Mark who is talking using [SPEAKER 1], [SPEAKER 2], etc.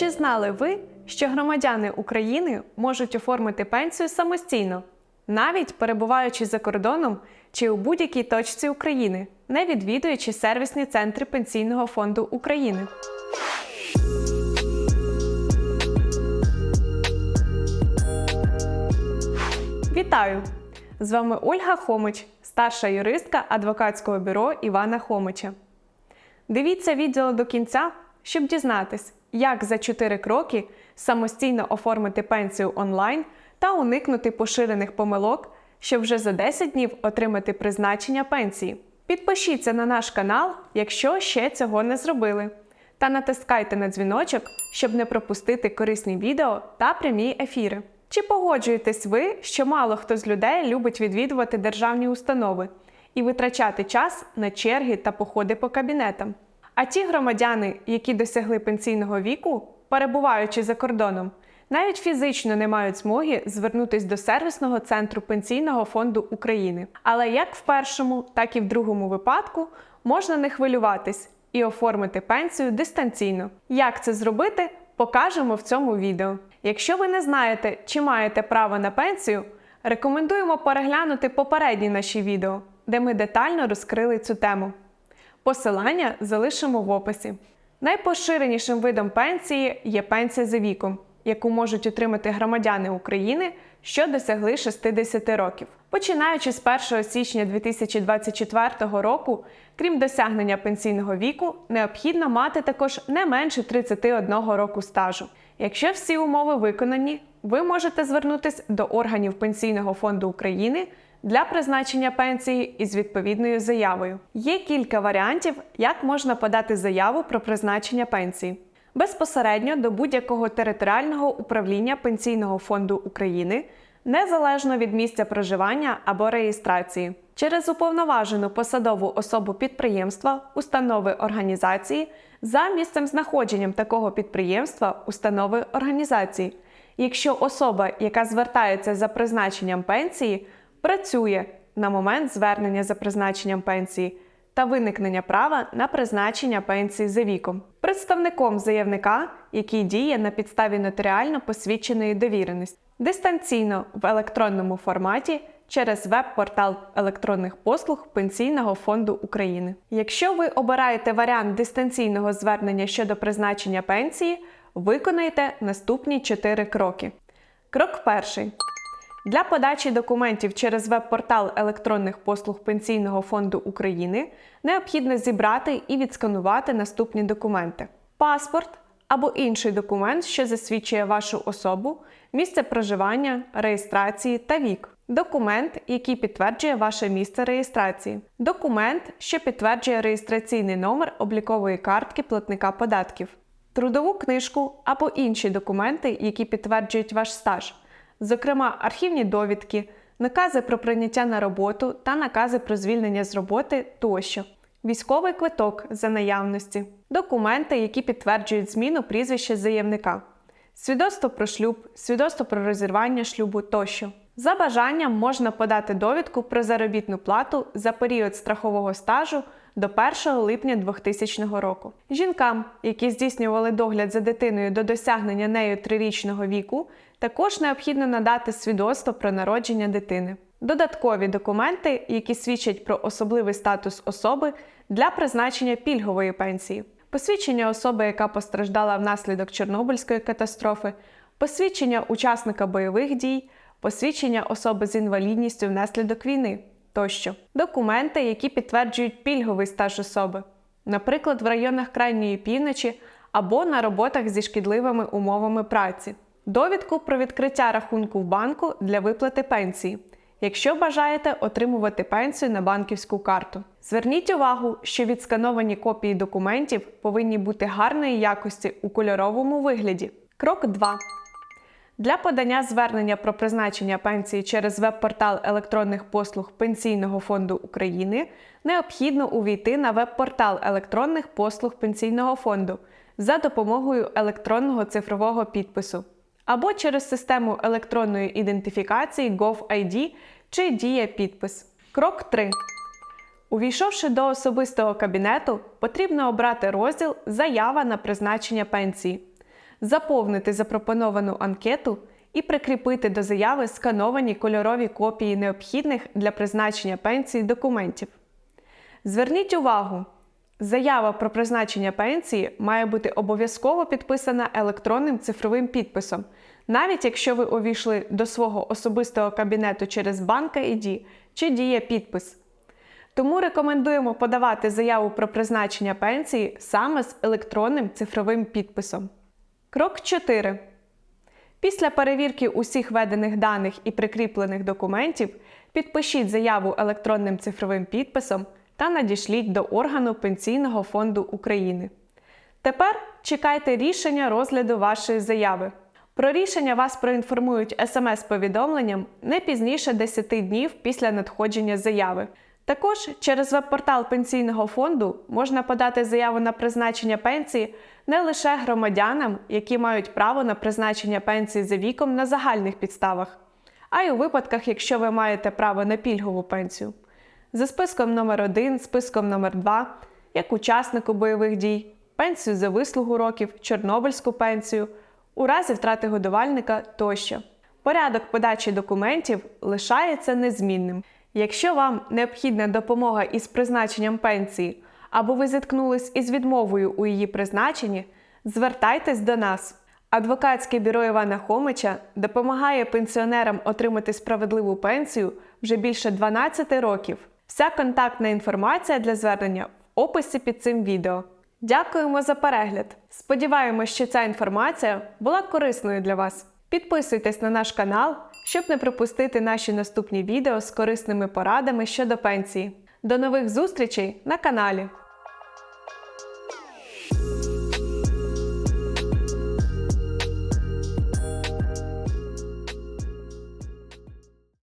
[SPEAKER 1] Чи знали ви, що громадяни України можуть оформити пенсію самостійно, навіть перебуваючи за кордоном чи у будь-якій точці України, не відвідуючи сервісні центри Пенсійного фонду України? Вітаю! З вами Ольга Хомич, старша юристка адвокатського бюро Івана Хомича. Дивіться відео до кінця, щоб дізнатись, як за 4 кроки самостійно оформити пенсію онлайн та уникнути поширених помилок, щоб вже за 10 днів отримати призначення пенсії. Підпишіться на наш канал, якщо ще цього не зробили, та натискайте на дзвіночок, щоб не пропустити корисні відео та прямі ефіри. Чи погоджуєтесь ви, що мало хто з людей любить відвідувати державні установи і витрачати час на черги та походи по кабінетам? А ті громадяни, які досягли пенсійного віку, перебуваючи за кордоном, навіть фізично не мають змоги звернутись до сервісного центру Пенсійного фонду України. Але як в першому, так і в другому випадку можна не хвилюватись і оформити пенсію дистанційно. Як це зробити, покажемо в цьому відео. Якщо ви не знаєте, чи маєте право на пенсію, рекомендуємо переглянути попередні наші відео, де ми детально розкрили цю тему. Посилання залишимо в описі. Найпоширенішим видом пенсії є пенсія за віком, яку можуть отримати громадяни України, що досягли 60 років. Починаючи з 1 січня 2024 року, крім досягнення пенсійного віку, необхідно мати також не менше 31 року стажу. Якщо всі умови виконані, ви можете звернутися до органів Пенсійного фонду України для призначення пенсії із відповідною заявою. Є кілька варіантів, як можна подати заяву про призначення пенсії. Безпосередньо до будь-якого територіального управління Пенсійного фонду України, незалежно від місця проживання або реєстрації, через уповноважену посадову особу підприємства, установи організації за місцем знаходженням такого підприємства, установи організації, якщо особа, яка звертається за призначенням пенсії, працює на момент звернення за призначенням пенсії та виникнення права на призначення пенсії за віком, представником заявника, який діє на підставі нотаріально посвідченої довіреності, дистанційно в електронному форматі через веб-портал електронних послуг Пенсійного фонду України. Якщо ви обираєте варіант дистанційного звернення щодо призначення пенсії, виконайте наступні 4 кроки. Крок перший. Для подачі документів через веб-портал електронних послуг Пенсійного фонду України необхідно зібрати і відсканувати наступні документи: паспорт або інший документ, що засвідчує вашу особу, місце проживання, реєстрації та вік. Документ, який підтверджує ваше місце реєстрації. Документ, що підтверджує реєстраційний номер облікової картки платника податків. Трудову книжку або інші документи, які підтверджують ваш стаж зокрема архівні довідки, накази про прийняття на роботу та накази про звільнення з роботи тощо, військовий квиток за наявності, документи, які підтверджують зміну прізвища заявника, свідоцтво про шлюб, свідоцтво про розірвання шлюбу тощо. За бажанням можна подати довідку про заробітну плату за період страхового стажу до 1 липня 2000 року. Жінкам, які здійснювали догляд за дитиною до досягнення нею трирічного віку, також необхідно надати свідоцтво про народження дитини. Додаткові документи, які свідчать про особливий статус особи для призначення пільгової пенсії, посвідчення особи, яка постраждала внаслідок Чорнобильської катастрофи, посвідчення учасника бойових дій, посвідчення особи з інвалідністю внаслідок війни тощо, документи, які підтверджують пільговий стаж особи, наприклад, в районах крайньої півночі або на роботах зі шкідливими умовами праці довідку про відкриття рахунку в банку для виплати пенсії, якщо бажаєте отримувати пенсію на банківську карту. Зверніть увагу, що відскановані копії документів повинні бути гарної якості у кольоровому вигляді. Крок 2. Для подання звернення про призначення пенсії через веб-портал електронних послуг Пенсійного фонду України необхідно увійти на веб-портал електронних послуг Пенсійного фонду за допомогою електронного цифрового підпису або через систему електронної ідентифікації GovID чи Дія підпис. Крок 3. Увійшовши до особистого кабінету, потрібно обрати розділ Заява на призначення пенсії. Заповнити запропоновану анкету і прикріпити до заяви скановані кольорові копії необхідних для призначення пенсії документів. Зверніть увагу, заява про призначення пенсії має бути обов'язково підписана електронним цифровим підписом, навіть якщо ви увійшли до свого особистого кабінету через банк ID чи діє підпис. Тому рекомендуємо подавати заяву про призначення пенсії саме з електронним цифровим підписом. Крок 4. Після перевірки усіх введених даних і прикріплених документів підпишіть заяву електронним цифровим підписом та надішліть до органу Пенсійного фонду України. Тепер чекайте рішення розгляду вашої заяви. Про рішення вас проінформують смс-повідомленням не пізніше 10 днів після надходження заяви. Також через веб-портал Пенсійного фонду можна подати заяву на призначення пенсії не лише громадянам, які мають право на призначення пенсії за віком на загальних підставах, а й у випадках, якщо ви маєте право на пільгову пенсію. За списком номер 1 списком номер 2 як учаснику бойових дій, пенсію за вислугу років, чорнобильську пенсію, у разі втрати годувальника тощо. Порядок подачі документів лишається незмінним. Якщо вам необхідна допомога із призначенням пенсії або ви зіткнулись із відмовою у її призначенні, звертайтесь до нас. Адвокатське бюро Івана Хомича допомагає пенсіонерам отримати справедливу пенсію вже більше 12 років. Вся контактна інформація для звернення в описі під цим відео. Дякуємо за перегляд! Сподіваємось, що ця інформація була корисною для вас. Підписуйтесь на наш канал, щоб не пропустити наші наступні відео з корисними порадами щодо пенсії. До нових зустрічей на каналі!